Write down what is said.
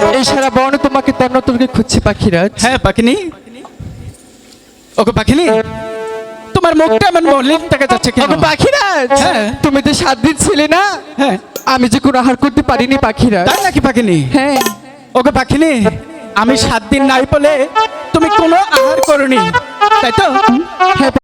হ্যাঁ, এই সারা বন তোমাকে তার তোকে খুঁজছে পাখিরাজ। হ্যাঁ পাখিনি। ওকে পাখিনি তোমার মুখটা এমন মলিন দেখা যাচ্ছে কেন? ওগো পাখিরাজ হ্যাঁ। তুমি তো সাত দিন ছিলে না হ্যাঁ। আমি যে কোনো আহার করতে পারিনি পাখিরাজ। তাই নাকি পাখিনি? হ্যাঁ। ওকে পাখিনি আমি সাত দিন নাই বলে তুমি কোনো আহার করনি। তাই তো? হ্যাঁ